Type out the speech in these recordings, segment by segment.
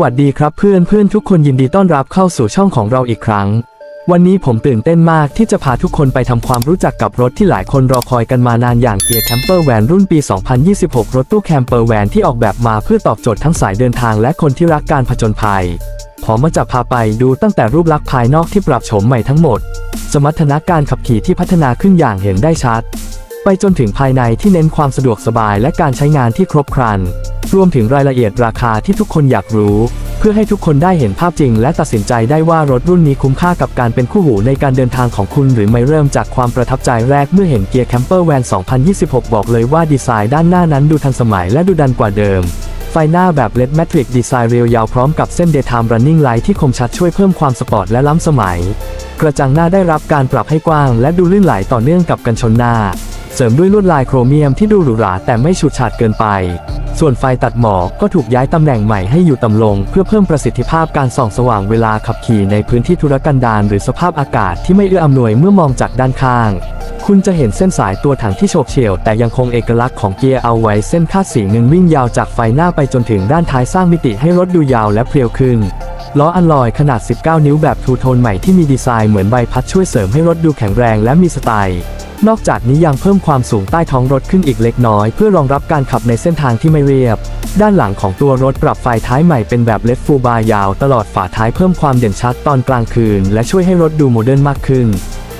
วัสดีครับเพื่อนเพื่อนทุกคนยินดีต้อนรับเข้าสู่ช่องของเราอีกครั้ง วันนี้ผมตื่นเต้นมากที่จะพาทุกคนไปทำความรู้จักกับรถที่หลายคนรอคอยกันมานานอย่างเกียร์แคมเปอร์แวนรุ่นปี 2026 รถตู้แคมเปอร์แวนที่ออกแบบมาเพื่อตอบโจทย์ทั้งสายเดินทางและคนที่รักการผจญภัยผมมาจะพาไปดูตั้งแต่รูปลักษณ์ภายนอกที่ปรับโฉมใหม่ทั้งหมด สมรรถนะการขับขี่ที่พัฒนาขึ้นอย่างเห็นได้ชัด ไปจนถึงภายในที่เน้นความสะดวกสบายและการใช้งานที่ครบครัน รวมถึงรายละเอียดราคาที่ทุกคนอยากรู้ เพื่อให้ทุกคนได้เห็นภาพจริง และตัดสินใจได้ว่ารถรุ่นนี้คุ้มค่ากับการเป็นคู่หูในการเดินทางของคุณหรือไม่เริ่มจากความประทับใจแรกเมื่อเห็นเกียร์แคมเปอร์แวน 2026 บอกเลยว่าดีไซน์ด้านหน้านั้นดูทันสมัยและดูดันกว่าเดิมไฟหน้าแบบ LED Matrix ดีไซน์เรียวยาวพร้อมกับเส้น Daytime Running Light ที่คมชัดช่วยเพิ่มความสปอร์ตและล้ำสมัย กระจังหน้าได้รับการปรับให้กว้าง และดูลื่นไหลต่อเนื่องกับกันชนหน้า เสริมด้วยลวดลายโครเมียมที่ดูหรูหราแต่ไม่ฉูดฉาดเกินไป ส่วนไฟตัดหมอกก็ถูกย้ายตำแหน่งใหม่ให้อยู่ต่ำลง เพื่อเพิ่มประสิทธิภาพการส่องสว่างเวลาขับขี่ในพื้นที่ธุรกันดารหรือสภาพอากาศที่ไม่เอื้ออำนวยเมื่อมองจากด้านข้าง คุณจะเห็นเส้นสายตัวถังที่โฉบเฉี่ยว แต่ยังคงเอกลักษณ์ของเกียร์เอาไว้เส้นคาดสีเงินวิ่งยาวจากไฟหน้าไปจนถึงด้านท้ายสร้างมิติให้รถดูยาวและเพรียวขึ้นล้ออัลลอยขนาด 19 นิ้วแบบทูโทนใหม่ที่มีดีไซน์เหมือนใบพัดช่วยเสริมให้รถดูแข็งแรงและมีสไตล์นอกจากนี้ยังเพิ่มความสูงใต้ท้องรถขึ้นอีกเล็กน้อย เพื่อรองรับการขับในเส้นทางที่ไม่เรียบ ด้านหลังของตัวรถปรับไฟท้ายใหม่เป็นแบบเลดฟูบาร์ยาว ตลอดฝาท้ายเพิ่มความเด่นชัดตอนกลางคืน และช่วยให้รถดูโมเดิร์นมากขึ้น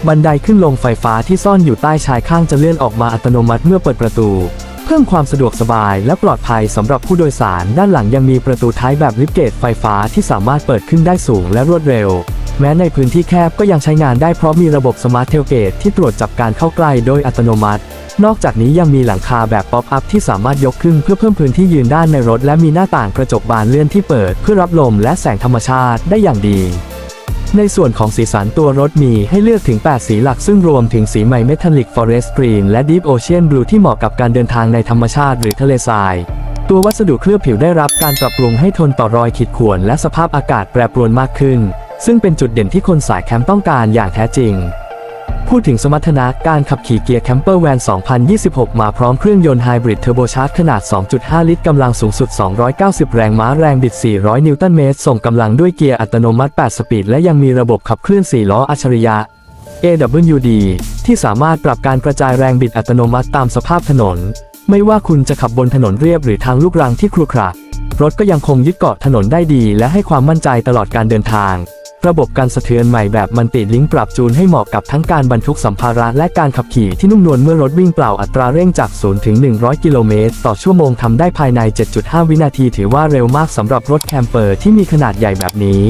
บันไดขึ้นลงไฟฟ้าที่ซ่อนอยู่ใต้ชายข้างจะเลื่อนออกมาอัตโนมัติเมื่อเปิดประตู เพิ่มความสะดวกสบายและปลอดภัยสำหรับผู้โดยสาร ด้านหลังยังมีประตูท้ายแบบลิฟต์เกตไฟฟ้าที่สามารถเปิดขึ้นได้สูงและรวดเร็ว แม้ในพื้นที่แคบก็ยังใช้งานได้เพราะมีระบบสมาร์ทเทลเกตที่ตรวจจับการเข้าใกล้โดยอัตโนมัติ นอกจากนี้ยังมีหลังคาแบบป๊อปอัพที่สามารถยกขึ้นเพื่อเพิ่มพื้นที่ยืนด้านในรถ และมีหน้าต่างกระจกบานเลื่อนที่เปิดเพื่อรับลมและแสงธรรมชาติได้อย่างดี ในส่วนของสีสันตัวรถมีให้เลือกถึง 8 สีหลักซึ่งรวมถึงสีใหม่เมทัลลิกฟอเรสต์กรีนและดีฟโอเชียนบลูที่เหมาะกับการเดินทางในธรรมชาติหรือทะเลทรายตัววัสดุเคลือบผิวได้รับการปรับปรุงให้ทนต่อรอยขีดข่วนและสภาพอากาศแปรปรวนมากขึ้น ซึ่งเป็นจุดเด่นที่คนสายแคมป์ต้องการอย่างแท้จริง พูดถึงสมรรถนะการขับขี่เกียร์แคมเปอร์แวน 2026 มาพร้อมเครื่องยนต์ไฮบริดเทอร์โบชาร์จขนาด 2.5 ลิตรกำลังสูงสุด 290 แรงม้าแรงบิด 400 นิวตันเมตร ส่งกำลังด้วยเกียร์อัตโนมัติ 8 สปีด และยังมีระบบขับเคลื่อน 4 ล้ออัจฉริยะ AWD ที่สามารถปรับการกระจายแรงบิดอัตโนมัติตามสภาพถนน ไม่ว่าคุณจะขับบนถนนเรียบหรือทางลูกรังที่ครุขระรถก็ยังคงยึดเกาะถนนได้ดี และให้ความมั่นใจตลอดการเดินทาง ระบบการสะเทือนใหม่แบบมันติลิงก์ปรับจูนให้เหมาะกับทั้งการบรรทุกสัมภาระและการขับขี่ที่นุ่มนวลเมื่อรถวิ่งเปล่าอัตราเร่งจาก 0 ถึง 100 กิโลเมตร ต่อชั่วโมงทำได้ภายใน 7.5 วินาทีถือว่าเร็วมากสำหรับรถแคมเปอร์ที่มีขนาดใหญ่แบบนี้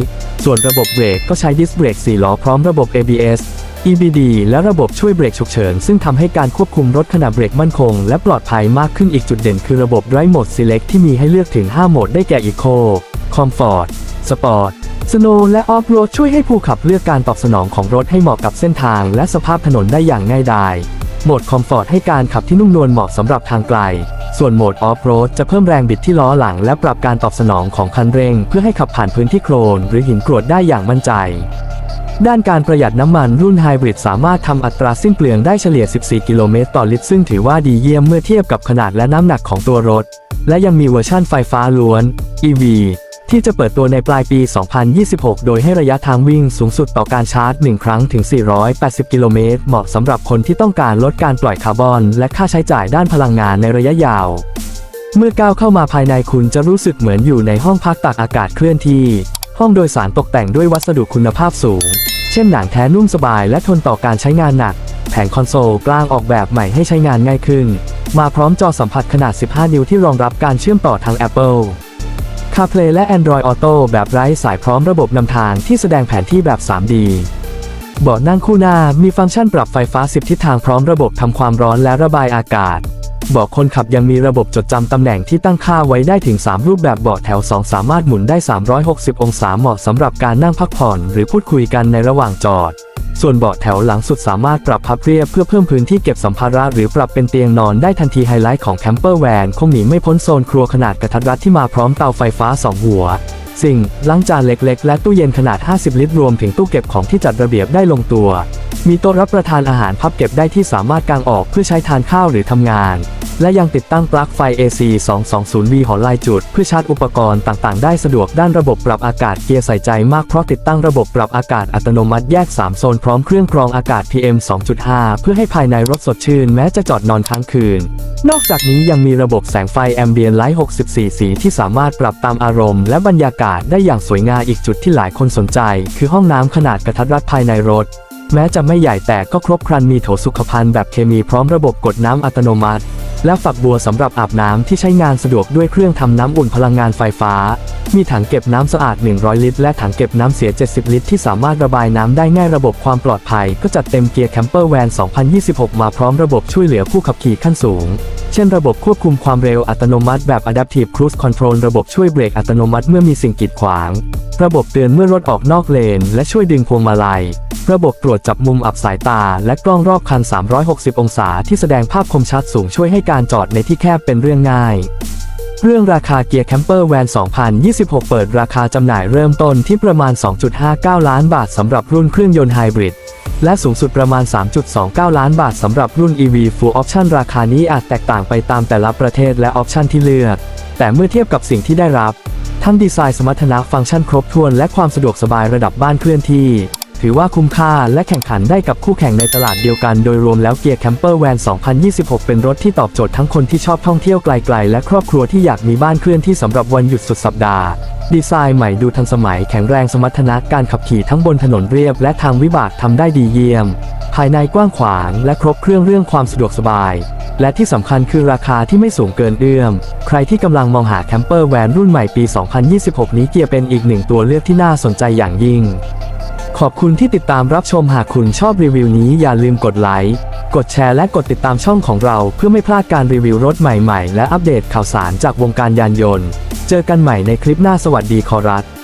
ส่วนระบบเบรกก็ใช้ดิสเบรก4ล้อพร้อมระบบ ABS EBD และระบบช่วยเบรกฉุกเฉิน ซึ่งทำให้การควบคุมรถขณะเบรกมั่นคง และปลอดภัยมากขึ้นอีกจุดเด่นคือระบบ Drive Mode Select ที่มีให้เลือกถึง 5 โหมดได้แก่ Eco Comfort Sport Snow และ Off Road ช่วยให้ผู้ขับเลือกการตอบสนองของรถให้เหมาะกับเส้นทางและสภาพถนนได้อย่างง่ายดายโหมด Comfort ให้การขับที่นุ่มนวลเหมาะสำหรับทางไกล ส่วนโหมด Off Road จะเพิ่มแรงบิดที่ล้อหลัง และปรับการตอบสนองของคันเร่ง เพื่อให้ขับผ่านพื้นที่โคลนหรือหินกรวดได้อย่างมั่นใจ ด้านการประหยัดน้ำมันรุ่นไฮบริดสามารถทำอัตราสิ้นเปลืองได้เฉลี่ย 14 กิโลเมตรต่อลิตร ซึ่งถือว่าดีเยี่ยมเมื่อเทียบกับขนาดและน้ำหนักของตัวรถ และยังมีเวอร์ชั่นไฟฟ้าล้วน EV ที่จะเปิดตัวในปลายปี 2026 โดยให้ระยะทางวิ่งสูงสุดต่อการชาร์จ 1 ครั้งถึง 480 กิโลเมตร เหมาะสำหรับคนที่ต้องการลดการปล่อยคาร์บอน และค่าใช้จ่ายด้านพลังงานในระยะยาว เมื่อก้าวเข้ามาภายในคุณจะรู้สึกเหมือนอยู่ในห้องพักตากอากาศเคลื่อนที่ ห้องโดยสารตกแต่งด้วยวัสดุคุณภาพสูง เช่นหนังแท้นุ่มสบายและทนต่อการใช้งานหนัก แผงคอนโซลกลางออกแบบใหม่ให้ใช้งานง่ายขึ้น มาพร้อมจอสัมผัสขนาด 15 นิ้วที่รองรับการเชื่อมต่อทาง Apple CarPlay และ Android Auto แบบไร้สายพร้อมระบบนำทางที่แสดงแผนที่แบบ 3D เบาะนั่งคู่หน้ามีฟังก์ชันปรับไฟฟ้า 10 ทิศทางพร้อมระบบทำความร้อนและระบายอากาศเบาะคนขับยังมีระบบจดจำตำแหน่งที่ตั้งค่าไว้ได้ถึง 3 รูปแบบเบาะแถว 2 สามารถหมุนได้ 360 องศาเหมาะสำหรับการนั่งพักผ่อน หรือพูดคุยกันในระหว่างจอด ส่วนเบาะแถวหลังสุดสามารถปรับพับเรียบเพื่อเพิ่มพื้นที่เก็บสัมภาระหรือปรับเป็นเตียงนอนได้ทันทีไฮไลท์ของแคมเปอร์แวนคงหนีไม่พ้นโซนครัวขนาดกระทัดรัดที่มาพร้อมเตาไฟฟ้า 2 หัว ซิงล้างจานเล็กๆ และตู้เย็นขนาด 50 ลิตรรวมถึงตู้เก็บของที่จัดระเบียบได้ลงตัว มีโต๊ะรับประทานอาหารพับเก็บได้ที่สามารถกางออกเพื่อใช้ทานข้าวหรือทำงาน และยังติดตั้งปลั๊กไฟ AC 220V หอลายจุด เพื่อชาร์จอุปกรณ์ต่างๆ ได้สะดวกด้านระบบปรับอากาศเกียร์ใส่ใจมากเพราะติดตั้งระบบปรับอากาศอัตโนมัติแยก 3 โซนพร้อมเครื่องกรองอากาศ PM 2.5 เพื่อให้ภายในรถสดชื่นแม้จะจอดนอนค้งคืนนอกจากนี้ยังมีระบบแสงไฟแอมเบียนไลท์ 64 สีที่สามารถปรับตามอารมณ์และบรรยากาศได้อย่างสวยงามอีกจุดที่หลายคนสนใจ คือห้องน้ำขนาดกระทัดรัดภายในรถ แม้จะไม่ใหญ่แต่ก็ครบครันมีโถสุขภัณฑ์แบบเคมีพร้อมระบบกดน้ำอัตโนมัติ และฝักบัวสำหรับอาบน้ำที่ใช้งานสะดวกด้วยเครื่องทำน้ำอุ่นพลังงานไฟฟ้า มีถังเก็บน้ำสะอาด 100 ลิตร และถังเก็บน้ำเสีย 70 ลิตร ที่สามารถระบายน้ำได้ง่ายระบบความปลอดภัย ก็จัดเต็มเกียร์แคมเปอร์แวน 2026 มาพร้อมระบบช่วยเหลือผู้ขับขี่ขั้นสูง เช่นระบบควบคุมความเร็วอัตโนมัติแบบ Adaptive Cruise Control ระบบช่วยเบรกอัตโนมัติเมื่อมีสิ่งกีดขวาง ระบบเตือนเมื่อรถออกนอกเลน และช่วยดึงพวงมาลัย ระบบตรวจจับมุมอับสายตา และกล้องรอบคัน 360 องศาที่แสดงภาพคมชัดสูงช่วยให้การจอดในที่แคบเป็นเรื่องง่าย เรื่องราคาเกียร์แคมเปอร์แวน 2026 เปิดราคาจำหน่ายเริ่มต้นที่ประมาณ 2.59 ล้านบาทสำหรับรุ่นเครื่องยนต์ไฮบริด และสูงสุดประมาณ 3.29 ล้านบาทสำหรับรุ่น EV Full Option ราคานี้อาจแตกต่างไปตามแต่ละประเทศและออปชันที่เลือก แต่เมื่อเทียบกับสิ่งที่ได้รับ ทั้งดีไซน์สมรรถนะฟังก์ชันครบถ้วนและความสะดวกสบายระดับบ้านเคลื่อนที่ ถือว่าคุ้มค่าและแข่งขันได้กับคู่แข่งในตลาดเดียวกันโดยรวมแล้วเกียร์แคมเปอร์แวน 2026 เป็นรถที่ตอบโจทย์ทั้งคนที่ชอบท่องเที่ยวไกลๆ และครอบครัวที่อยากมีบ้านเคลื่อนที่สำหรับวันหยุดสุดสัปดาห์ ดีไซน์ใหม่ดูทันสมัยแข็งแรงสมรรถนะการขับขี่ทั้งบนถนนเรียบและทางวิบากทำได้ดีเยี่ยม ภายในกว้างขวางและครบเครื่องเรื่องความสะดวกสบาย และที่สำคัญคือราคาที่ไม่สูงเกินเอื้อม ใครที่กำลังมองหาแคมเปอร์แวนรุ่นใหม่ปี 2026 นี้เกียร์เป็นอีกหนึ่งตัวเลือกที่น่าสนใจอย่างยิ่ง ขอบคุณที่ติดตามรับชมหากคุณชอบรีวิวนี้อย่าลืมกดไลค์ กดแชร์และกดติดตามช่องของเราเพื่อไม่พลาดการรีวิวรถใหม่ๆ และอัปเดตข่าวสารจากวงการยานยนต์ เจอกันใหม่ในคลิปหน้าสวัสดีคอรัส